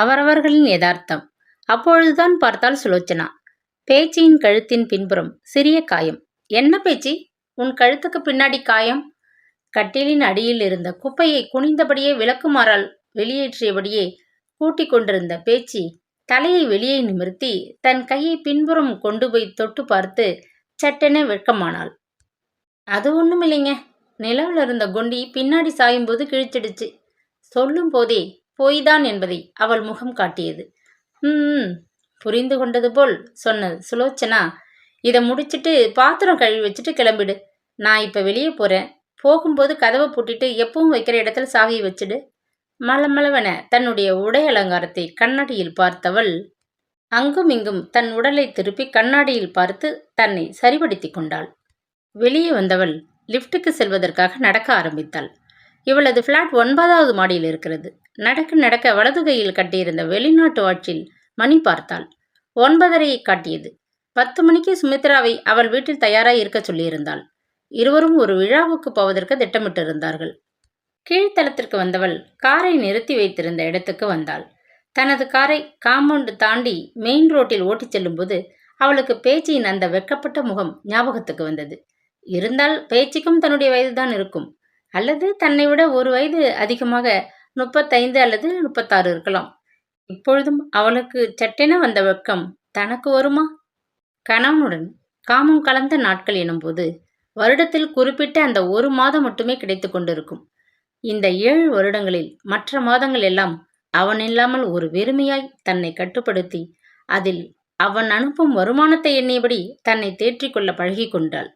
அவரவர்களின் யதார்த்தம். அப்பொழுதுதான் பார்த்தால் சுலோச்சனா. பேச்சியின் கழுத்தின் பின்புறம் சிறிய காயம். என்ன பேச்சி? உன் கழுத்துக்கு பின்னாடி காயம்? கட்டிலின் அடியில் இருந்த குப்பையை குனிந்தபடியே விளக்குமாறால் வெளியேற்றியபடியே கூட்டிக் கொண்டிருந்த பேச்சி தலையை வெளியே நிமிர்த்தி தன் கையை பின்புறம் கொண்டு போய் தொட்டு பார்த்து சட்டென வெட்கமானாள். அது ஒண்ணும் இல்லைங்க இருந்த கொண்டி பின்னாடி சாயும்போது கிழிச்சிடுச்சு. சொல்லும் போதே பொய்தான் என்பதை அவள் முகம் காட்டியது. ம் புரிந்து கொண்டது போல் சொன்னது. சுலோச்சனா இதை முடிச்சிட்டு பாத்திரம் கழுவி வச்சுட்டு கிளம்பிடு. நான் இப்போ வெளியே போகிறேன் போகும்போது கதவை பூட்டிட்டு எப்பவும் வைக்கிற இடத்துல சாவியை வச்சுடு. மலமளவென தன்னுடைய உடை அலங்காரத்தை கண்ணாடியில் பார்த்தவள் அங்கும் இங்கும் தன் உடலை திருப்பி கண்ணாடியில் பார்த்து தன்னை சரிபடுத்தி கொண்டாள். வெளியே வந்தவள் லிஃப்ட்டுக்கு செல்வதற்காக நடக்க ஆரம்பித்தாள். இவளது ஃப்ளாட் ஒன்பதாவது மாடியில் இருக்கிறது. நடக்க நடக்க வலது கையில் கட்டியிருந்த வெளிநாட்டு வாட்சில் மணி பார்த்தாள். ஒன்பதரையை காட்டியது. பத்து மணிக்கு சுமித்ராவை அவள் வீட்டில் தயாராக இருக்க சொல்லியிருந்தாள். இருவரும் ஒரு விழாவுக்கு போவதற்கு திட்டமிட்டிருந்தார்கள். கீழ்த்தளத்திற்கு வந்தவள் காரை நிறுத்தி வைத்திருந்த இடத்துக்கு வந்தாள். தனது காரை காம்பவுண்டு தாண்டி மெயின் ரோட்டில் ஓட்டிச் செல்லும்போது அவளுக்கு பேச்சியின் அந்த வெட்கப்பட்ட முகம் ஞாபகத்துக்கு வந்தது. இருந்தால் பேச்சிக்கும் தன்னுடைய வயதுதான் இருக்கும். அல்லது தன்னை விட ஒரு வயது அதிகமாக முப்பத்தைந்து அல்லது முப்பத்தாறு இருக்கலாம். இப்பொழுதும் அவளுக்கு சட்டென வந்த வெக்கம் தனக்கு வருமா? கணவனுடன் காமம் கலந்த நாட்கள் எனும்போது வருடத்தில் குறிப்பிட்ட அந்த ஒரு மாதம் மட்டுமே கிடைத்து கொண்டிருக்கும். இந்த ஏழு வருடங்களில் மற்ற மாதங்கள் எல்லாம் அவன் இல்லாமல் ஒரு வெறுமையாய் தன்னை கட்டுப்படுத்தி அதில் அவன் அனுப்பும் வருமானத்தை எண்ணியபடி தன்னை தேற்றிக்கொள்ள பழகி கொண்டாள்.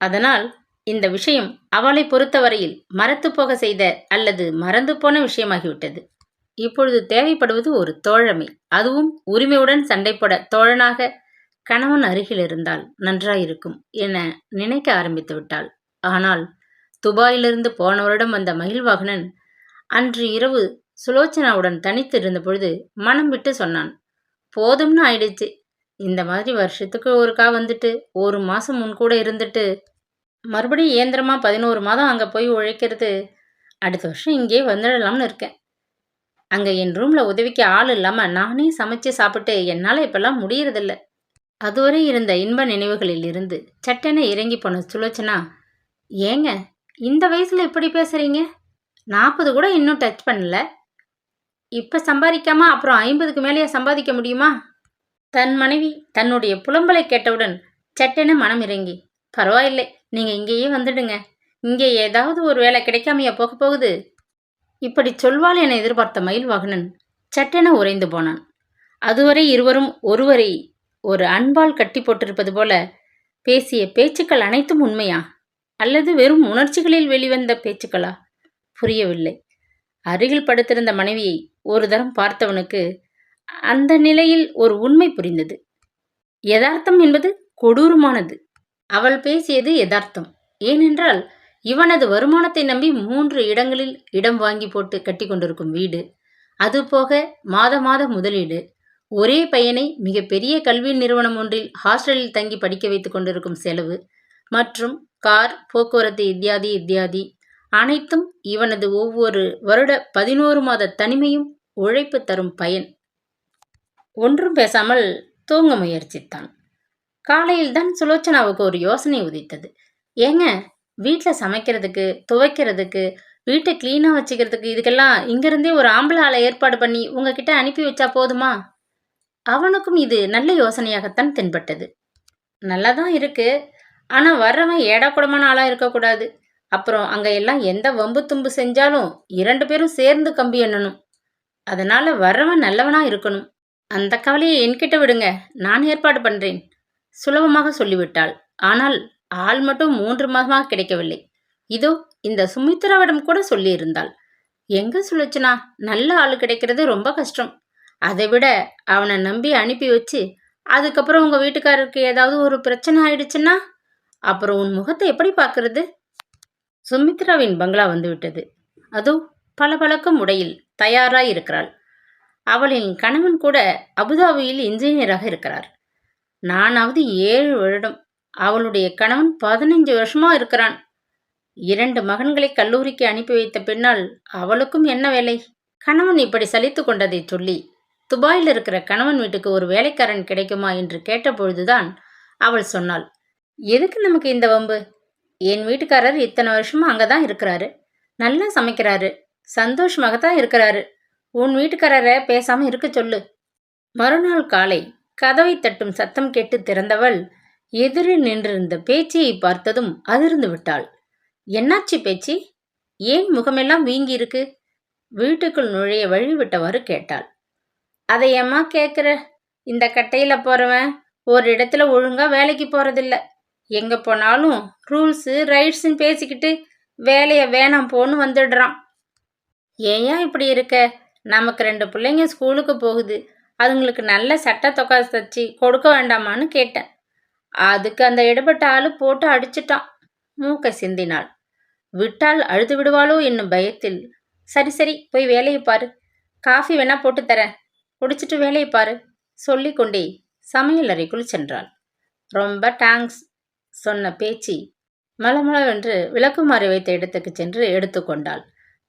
அதனால் இந்த விஷயம் அவளை பொறுத்தவரையில் மரத்து போக செய்த அல்லது மறந்து போன விஷயமாகிவிட்டது. இப்பொழுது தேவைப்படுவது ஒரு தோழமை. அதுவும் உரிமையுடன் சண்டை போட தோழனாக கணவன் அருகில் இருந்தால் நன்றாயிருக்கும் என நினைக்க ஆரம்பித்து விட்டாள். ஆனால் துபாயிலிருந்து போன வருடம் வந்த மகிழ்வாகனன் அன்று இரவு சுலோச்சனாவுடன் தனித்து இருந்த பொழுது மனம் விட்டு சொன்னான் போதும்னு ஆயிடுச்சு. இந்த மாதிரி வருஷத்துக்கு ஒருக்கா வந்துட்டு ஒரு மாதம் முன் கூட இருந்துட்டு மறுபடியும் இயந்திரமாக பதினோரு மாதம் அங்கே போய் உழைக்கிறது. அடுத்த வருஷம் இங்கே வந்துடலாம்னு இருக்கேன். அங்கே என் ரூமில் உதவிக்கு ஆள் இல்லாமல் நானே சமைச்சு சாப்பிட்டு என்னால் இப்பெல்லாம் முடியறதில்ல. அதுவரை இருந்த இன்ப நினைவுகளில் இருந்து சட்டென இறங்கி போன சுலோச்சனா ஏங்க இந்த வயசில் இப்படி பேசுகிறீங்க நாற்பது கூட இன்னும் டச் பண்ணல. இப்போ சம்பாதிக்காம அப்புறம் ஐம்பதுக்கு மேலேயே சம்பாதிக்க முடியுமா? தன் மனைவி தன்னுடைய புலம்பலை கேட்டவுடன் சட்டென மனம் இறங்கி பரவாயில்லை. நீங்கள் இங்கேயே வந்துடுங்க. இங்கே ஏதாவது ஒரு வேலை கிடைக்காமையா போக போகுது. இப்படி சொல்வாள் என எதிர்பார்த்த மயில்வாகனன் சட்டென உறைந்து போனான். அதுவரை இருவரும் ஒருவரை ஒரு அன்பால் கட்டி போட்டிருப்பது போல பேசிய பேச்சுக்கள் அனைத்தும் உண்மையா? அல்லது வெறும் உணர்ச்சிகளில் வெளிவந்த பேச்சுக்களா? புரியவில்லை. அருகில் படுத்திருந்த மனைவியை ஒரு தரம் பார்த்தவனுக்கு அந்த நிலையில் ஒரு உண்மை புரிந்தது. யதார்த்தம் என்பது கொடூரமானது. அவள் பேசியது யதார்த்தம். ஏனென்றால் இவனது வருமானத்தை நம்பி மூன்று இடங்களில் இடம் வாங்கி போட்டு கட்டி கொண்டிருக்கும் வீடு. அதுபோக மாத மாத முதலீடு. ஒரே பையனை மிகப்பெரிய கல்வி நிறுவனம் ஒன்றில் ஹாஸ்டலில் தங்கி படிக்க வைத்துக் கொண்டிருக்கும் செலவு மற்றும் கார் போக்குவரத்து இத்தியாதி இத்தியாதி அனைத்தும் இவனது ஒவ்வொரு வருட பதினோரு மாத தனிமையும் உழைப்பு தரும் பயன். ஒன்றும் பேசாமல் தூங்க முயற்சித்தான். காலையில் தான் சுலோச்சனாவுக்கு ஒரு யோசனை உதித்தது. ஏங்க வீட்டில் சமைக்கிறதுக்கு துவைக்கிறதுக்கு வீட்டை க்ளீனாக வச்சுக்கிறதுக்கு இதுக்கெல்லாம் இங்கிருந்தே ஒரு ஆம்பளை ஆளை ஏற்பாடு பண்ணி உங்ககிட்ட அனுப்பி வச்சா போதுமா? அவனுக்கும் இது நல்ல யோசனையாகத்தான் தென்பட்டது. நல்லா தான் இருக்கு. ஆனால் வர்றவன் ஏடாக்குடமான ஆளாக இருக்கக்கூடாது. அப்புறம் அங்கே எல்லாம் எந்த வம்பு தும்பு செஞ்சாலும் இரண்டு பேரும் சேர்ந்து கம்பி எண்ணணும். அதனால் வர்றவன் நல்லவனாக இருக்கணும். அந்த கவலையை என்கிட்ட விடுங்க. நான் ஏற்பாடு பண்ணுறேன் சுலபமாக சொல்லிவிட்டாள். ஆனால் ஆள் மட்டும் மூன்று மாதமாக கிடைக்கவில்லை. இதோ இந்த சுமித்ராவிடம் கூட சொல்லியிருந்தாள். எங்க சுழச்சுனா நல்ல ஆள் கிடைக்கிறது ரொம்ப கஷ்டம். அதை விட அவனை நம்பி அனுப்பி வச்சு அதுக்கப்புறம் உங்க வீட்டுக்காரருக்கு ஏதாவது ஒரு பிரச்சனை ஆயிடுச்சுன்னா அப்புறம் உன் முகத்தை எப்படி பார்க்கறது? சுமித்ராவின் பங்களா வந்துவிட்டது. அதோ பளபளக்கும் உடையில் தயாராக இருக்கிறாள். அவளின் கணவன் கூட அபுதாபியில் இன்ஜினியராக இருக்கிறார். நானாவது ஏழு வருடம். அவளுடைய கணவன் பதினஞ்சு வருஷமா இருக்கிறான். இரண்டு மகன்களை கல்லூரிக்கு அனுப்பி வைத்த பின்னால் அவளுக்கும் என்ன வேலை? கணவன் இப்படி சலித்து கொண்டதை சொல்லி துபாயில் இருக்கிற கணவன் வீட்டுக்கு ஒரு வேலைக்காரன் கிடைக்குமா என்று கேட்டபொழுதுதான் அவள் சொன்னாள் எதுக்கு நமக்கு இந்த வம்பு? என் வீட்டுக்காரர் இத்தனை வருஷமா அங்கே தான் இருக்கிறாரு. நல்லா சமைக்கிறாரு. சந்தோஷமாக தான் இருக்கிறாரு. உன் வீட்டுக்காரரை பேசாமல் இருக்க சொல்லு. மறுநாள் காலை கதவை தட்டும் சத்தம் கேட்டு திறந்தவள் எதிரில் நின்றிருந்த பேச்சியை பார்த்ததும் அதிர்ந்து விட்டாள். என்னாச்சு பேச்சி? ஏன் முகமெல்லாம் வீங்கி இருக்கு வீட்டுக்குள் நுழைய வழிவிட்டவாறு கேட்டாள். அதை ஏம்மா கேட்குற இந்த கட்டையில் போகிறவன் ஒரு இடத்துல ஒழுங்காக வேலைக்கு போகிறதில்ல எங்கே போனாலும் ரூல்ஸு ரைட்ஸுன்னு பேசிக்கிட்டு வேலையை வேணாம் போன்னு வந்துடுறான். ஏன் இப்படி இருக்க? நமக்கு ரெண்டு பிள்ளைங்க ஸ்கூலுக்கு போகுது. அதுங்களுக்கு நல்ல சட்டை தொகை தச்சு கொடுக்க வேண்டாமான்னு கேட்டேன். அதுக்கு அந்த இடப்பட்ட ஆளு போட்டு அடிச்சிட்டான். மூக்கை சிந்தினாள். விட்டால் அழுது விடுவாளோ என்னும் பயத்தில் சரி சரி போய் வேலையை பாரு. காஃபி வேணா போட்டு தரேன். குடிச்சிட்டு வேலையை பாரு. சொல்லிக்கொண்டே சமையலறைக்குள் சென்றாள். ரொம்ப தேங்க்ஸ் சொன்ன பேச்சு மலமளவென்று விளக்குமாறு வைத்த இடத்துக்கு சென்று எடுத்துக்கொண்டாள்.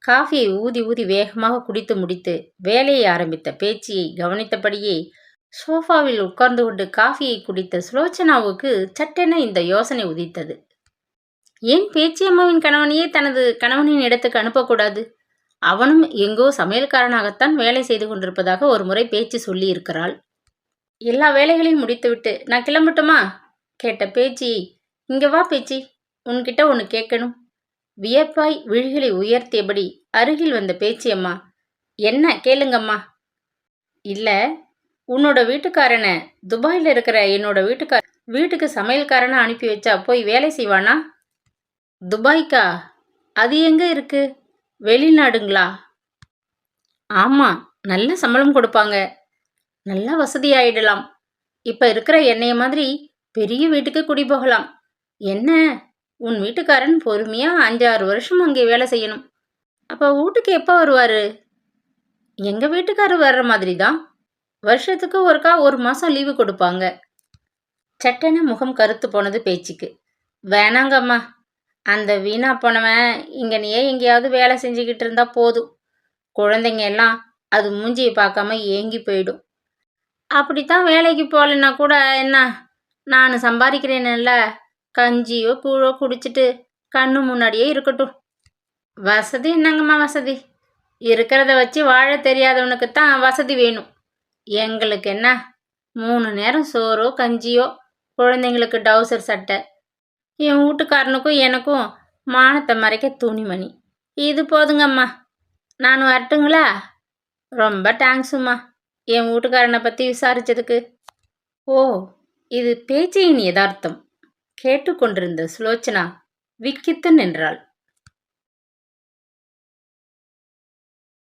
காஃபியை ஊதி ஊதி வேகமாக குடித்து முடித்து வேலையை ஆரம்பித்த பேச்சியை கவனித்தபடியே சோஃபாவில் உட்கார்ந்து கொண்டு காஃபியை குடித்த சுலோச்சனாவுக்கு சட்டென இந்த யோசனை உதித்தது. ஏன் பேச்சி அம்மாவின் கணவனையே தனது கணவனின் இடத்துக்கு அனுப்பக்கூடாது? அவனும் எங்கோ சமையல்காரனாகத்தான் வேலை செய்து கொண்டிருப்பதாக ஒரு முறை பேச்சு சொல்லி இருக்கிறாள் எல்லா வேலைகளையும் முடித்துவிட்டு நான் கிளம்பட்டுமா? கேட்ட பேச்சி இங்கே வா பேச்சி உன்கிட்ட ஒன்று கேட்கணும். வியப்பாய் விழிகளை உயர்த்தியபடி அருகில் வந்த பேச்சியம்மா என்ன கேளுங்கம்மா? இல்லை உன்னோட வீட்டுக்காரனை துபாயில் இருக்கிற என்னோட வீட்டுக்கார வீட்டுக்கு சமையல்காரனை அனுப்பி வச்சா போய் வேலை செய்வானா? துபாய்க்கா? அது எங்கே இருக்கு? வெளிநாடுங்களா? ஆமாம் நல்ல சம்பளம் கொடுப்பாங்க. நல்லா வசதியாயிடலாம். இப்போ இருக்கிற என்னைய மாதிரி பெரிய வீட்டுக்கு குடி போகலாம். என்ன உன் வீட்டுக்காரன் பொறுமையா அஞ்சாறு வருஷம் அங்கே வேலை செய்யணும். அப்போ வீட்டுக்கு எப்போ வருவாரு? எங்க வீட்டுக்காரர் வர்ற மாதிரி தான் வருஷத்துக்கு ஒருக்கா ஒரு மாசம் லீவு கொடுப்பாங்க. சட்டென முகம் கருத்து போனது பேச்சுக்கு. வேணாங்கம்மா அந்த வீணா போனவன் இங்க நீயே எங்கேயாவது வேலை செஞ்சுக்கிட்டு இருந்தா போதும். குழந்தைங்க எல்லாம் அது மூஞ்சியை பார்க்காம ஏங்கி போயிடும். அப்படித்தான் வேலைக்கு போகலன்னா கூட என்ன? நான் சம்பாதிக்கிறேன்ல கஞ்சியோ கூழோ குடிச்சிட்டு கண்ணு முன்னாடியே இருக்கட்டும். வசதி என்னங்கம்மா வசதி? இருக்கிறத வச்சு வாழ தெரியாதவனுக்கு தான் வசதி வேணும். எங்களுக்கு என்ன? மூணு நேரம் சோறோ கஞ்சியோ குழந்தைங்களுக்கு டவுசர் சட்டை. என் வீட்டுக்காரனுக்கும் எனக்கும் மானத்தை மறைக்க துணிமணி. இது போதுங்கம்மா. நான் வரட்டுங்களா? ரொம்ப தேங்க்ஸும்மா என் வீட்டுக்காரனை பற்றி விசாரிச்சதுக்கு. ஓ இது பேச்சையின் யதார்த்தம். கேட்டுக்கொண்டிருந்த சுலோச்சனா விக்கித்து நின்றாள்.